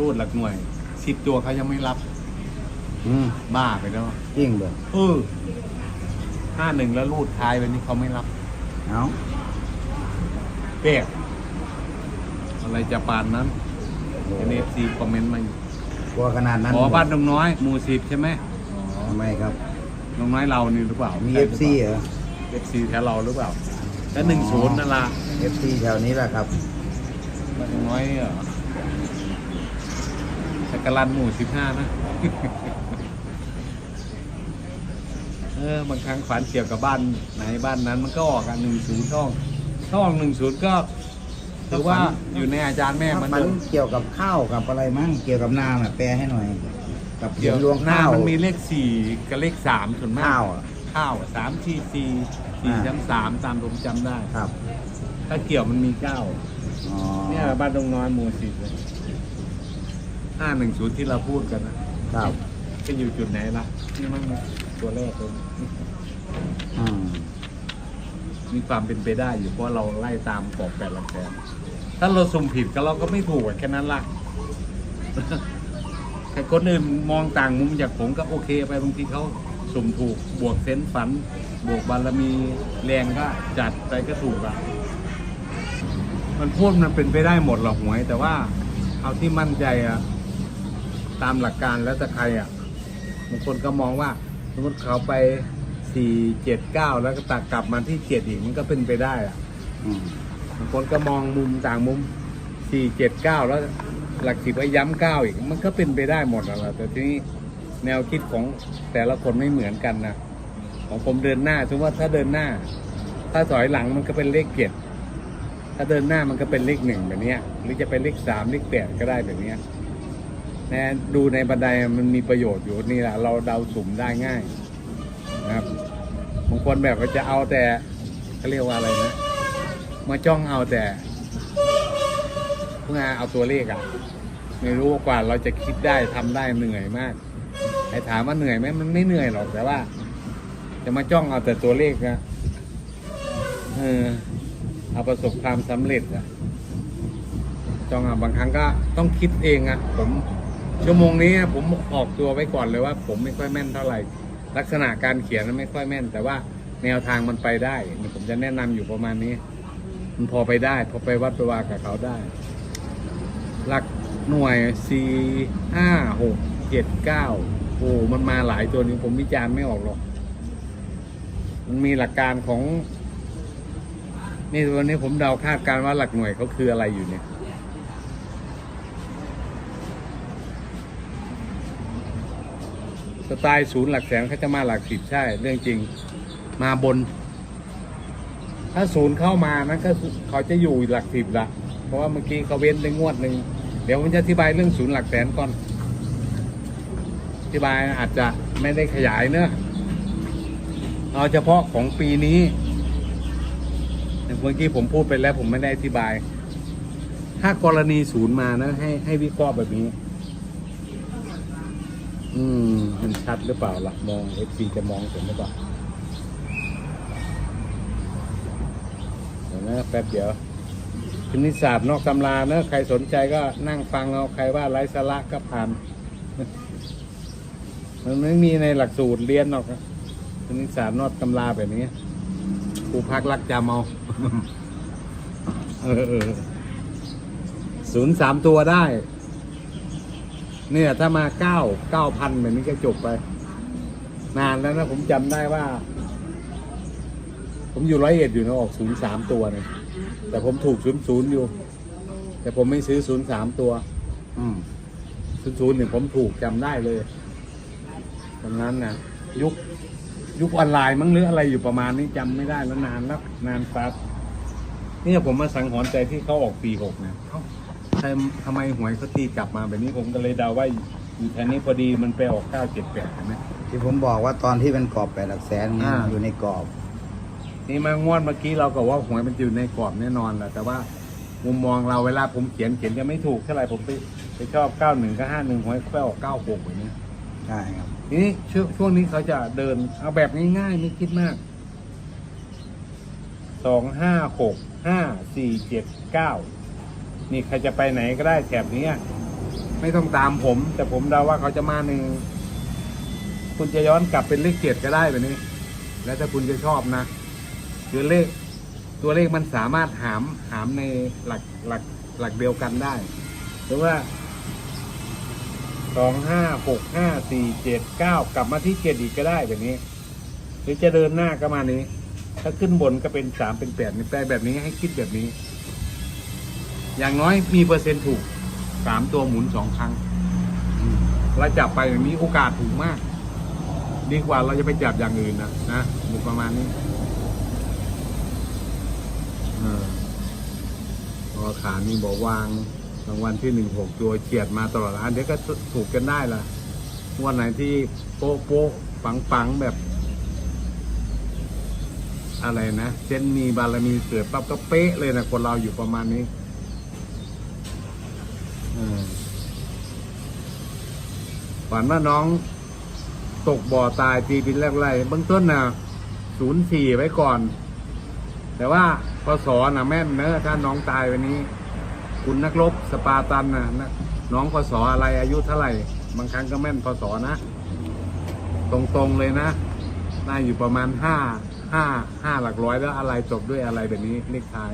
รูดหลักหน่วยสิบตัวเขายังไม่รับ อืมบ้าไปแล้วจริงเด้อเออห้าหนึ่งแล้วรูดท้ายไปนี่เขาไม่รับเอาแปลกอะไรจะปานนั้นเอฟซีคอมเมนต์มาอยู่กลัวขนาดนั้นอ๋อบ้านดงน้อยหมู่สิบใช่ไหมอ๋อทำไมครับดงน้อยเรานี่หรือเปล่ามีมี FC เหรอเอฟซีแถวเราหรือเปล่าแล้วหนึ่งศูนย์นั่นละ FC แถวนี้แหละครับบ้านดงน้อยเหรอ สักกะลันหมู่สิบห้านะ เออบางครั้งฝันเกี่ยวกับบ้านไหนบ้านนั้นมันก็ออกอะหนึ่งศูนย์ช่องช่องหนึ่งศูนย์ก็ถือว่าอยู่ในอาจารย์แม่เหมันมันเดิมเกี่ยวกับข้าวกับอะไรมั้งเกี่ยวกับนาน่ะแปลให้หน่อย กับเกี่ยวรวงหน้าข้าวมันมีเลขสี่กับเลขสามส่วนมากข้าวอะ ข้าวสามทีสี่สี่อ่าทั้งสามตามผมจำได้ ครับถ้าเกี่ยวมันมีเก้าอ๋อเนี่ยบ้านดงน้อยหมู่สิบเลย ห้าหนึ่งศูนย์ที่เราพูดกันนะครับ จะอยู่จุดไหนล่ะนี่มันตัวแรกเลยอืมมีความเป็นไปได้อยู่เพราะเราไล่ตามกรอบแปดหลักแสนถ้าเราสุ่มผิดก็เราก็ไม่ถูกอะแค่นั้นล่ะแต่คนอื่นมองต่างมุมจากผมก็โอเคไปบางทีเขาสุ่มถูกบวกเซนส์ฝัน บวกบารมีแรงก็จัดไปก็ถูกอะ มันพูดมันเป็นไปได้หมดหรอกหวย แต่ว่าเอาที่มั่นใจอะ ตามหลักการแล้วแต่ใครอะบางคนก็มองว่าสมมติเขาไปสี่เจ็ดเก้าแล้วก็ตักกลับมาที่เจ็ดอีกมันก็เป็นไปได้อะบางคนก็มองมุมต่างมุมสี่เจ็ดเก้าแล้วหลักสิบก็ย้ำเก้าอีกมันก็เป็นไปได้หมดอะแหละแต่ทีนี้แนวคิดของแต่ละคนไม่เหมือนกันนะของผมเดินหน้าสมมติว่าถ้าเดินหน้า ถ้าถอยหลังมันก็เป็นเลขเจ็ดถ้าเดินหน้ามันก็เป็นเลขหนึ่งแบบนี้หรือจะเป็นเลขสามเลขแปดก็ได้แบบนี้ นะดูในบันไดมันมีประโยชน์อยู่นี่แหละเราเดาสุ่มได้ง่ายนะครับบางคนแบบว่าจะเอาแต่เขาเรียกว่าอะไรนะมาจ้องเอาแต่เพื่อเอาตัวเลขอะไม่รู้กว่าเราจะคิดได้ทำได้เหนื่อยมากไอ้ถามว่าเหนื่อยไหมมันไม่เหนื่อยหรอกแต่ว่า จะมาจ้องเอาแต่ตัวเลขนะเออเอาประสบความสำเร็จอะจ้องอะบางครั้งก็ต้องคิดเองอะผม ชั่วโมงนี้ผมออกตัวไว้ก่อนเลยว่า ผมไม่ค่อยแม่นเท่าไหร่ ลักษณะการเขียนมันไม่ค่อยแม่น แต่ว่าแนวทางมันไปได้ ผมจะแนะนำอยู่ประมาณนี้ มันพอไปได้ พอไปวัดไปวากับเขาได้ หลักหน่วยสี่ห้าหกเจ็ดเก้าโอ้มันมาหลายตัวนี้ผมวิจารณ์ไม่ออกหรอก มันมีหลักการของ นี่วันนี้ผมเดาคาดการณ์ว่าหลักหน่วยเขาคืออะไรอยู่เนี่ย สไตล์ศูนย์หลักแสนเขาจะมาหลักสิบใช่ เรื่องจริงมาบน ถ้าศูนย์เข้ามานั้นก็เขาจะอยู่หลักสิบละเพราะว่าเมื่อกี้เขาเว้นได้งวดหนึ่งเดี๋ยวผมจะอธิบายเรื่องศูนย์หลักแสนก่อน อธิบายอาจจะไม่ได้ขยายเนอะเอาเฉพาะของปีนี้เมื่อกี้ผมพูดไปแล้วผมไม่ได้อธิบาย ถ้ากรณีศูนย์มานะ ให้ให้วิเคราะห์แบบนี้ อืมมันชัดหรือเปล่าล่ะมองเอฟซีจะมองเห็นหรือเปล่าเดี๋ยวนะแป๊บเดียวคณิตศาสตร์นอกตำราเนอะใครสนใจก็นั่งฟังเอาใครว่าไร้สาระก็ผ่าน มันไม่มีในหลักสูตรเรียนหรอกนะคณิตศาสตร์นอกตำราแบบนี้ครูพักรักจำเอาเออศูนย์สามตัวได้ เนี่ยถ้ามาเก้าเก้าพันแบบนี้ก็จบไป นานแล้วนะผมจำได้ว่า ผมอยู่ร้อยเอ็ดอยู่นะออกศูนย์สามตัวเนี่ยแต่ผมถูกศูนย์ศูนย์อยู่ แต่ผมไม่ซื้อศูนย์สามตัว อืมศูนย์ศูนย์เนี่ยผมถูกจำได้เลยตอนนั้นนะยุคยุคออนไลน์มั้งหรืออะไรอยู่ประมาณนี้จำไม่ได้แล้วนานแล้วนานฟัดเนี่ยผมมาสังหรณ์ใจที่เขาออกปีหกเนี่ย ทำทำไมหวยเขาตีกลับมาแบบนี้ผมก็เลยเดาว่าอยู่แถวนี้พอดีมันไปออกเก้าเจ็ดแปดเห็นไหม ที่ผมบอกว่าตอนที่เป็นกรอบแปดหลักแสนเนี่ยอ่า อยู่ในกรอบ นี่มางวดเมื่อกี้เราก็ว่าหวยมันอยู่ในกรอบแน่นอนแหละแต่ว่ามุมมองเราเวลาผมเขียนเขียนจะไม่ถูกเท่าไหร่ผมไปไปชอบเก้าหนึ่งก็ห้าหนึ่งหวยไปออกเก้าหกแบบนี้ ใช่ครับ ทีนี้ช่วงช่วงนี้เขาจะเดินเอาแบบง่ายๆไม่คิดมาก สองห้าหกห้าสี่เจ็ดเก้า นี่ใครจะไปไหนก็ได้แถบนี้ไม่ต้องตามผม แต่ผมเดาว่าเขาจะมาหนึ่งคุณจะย้อนกลับเป็นเลขเจ็ดก็ได้แบบนี้ แล้วถ้าคุณจะชอบนะคือเลข ตัวเลขมันสามารถหามหามในหลักหลักหลักเดียวกันได้หรือว่าสองห้าหกห้าสี่เจ็ดเก้ากลับมาที่เจ็ดอีกก็ได้แบบนี้ หรือจะเดินหน้าก็มานี้ ถ้าขึ้นบนก็เป็นสามเป็นแปดแปลแบบนี้ให้คิดแบบนี้ อย่างน้อยมีเปอร์เซ็นต์ถูกสามตัวหมุนสองครั้งเราจับไปแบบนี้โอกาสถูกมาก ดีกว่าเราจะไปจับอย่างอื่นนะนะอยู่ประมาณนี้ออพอขานี่บอกวางรางวัลที่หนึ่งหกตัวเฉียดมาตลอดอันเดี๋ยวก็ถูกกันได้ละวันไหนที่โป๊ะโป๊ะปังปังแบบ อะไรนะเส้นมีบารมีเกิดปั๊บก็เป๊ะเลยนะคนเราอยู่ประมาณนี้ ฝันว่าน้องตกบ่อตายตีเป็นแรกไรเบื้องต้นนะศูนย์สี่ไว้ก่อน แต่ว่าพศน่ะแม่นเนอะถ้าน้องตายวันนี้ คุณนักรบสปาตันนะนะน้องพศอะไรอายุเท่าไหร่ บางครั้งก็แม่นพศนะ ตรงๆเลยนะน่าอยู่ประมาณห้าห้าห้าหลักร้อยแล้วอะไรจบด้วยอะไรแบบนี้เลขท้าย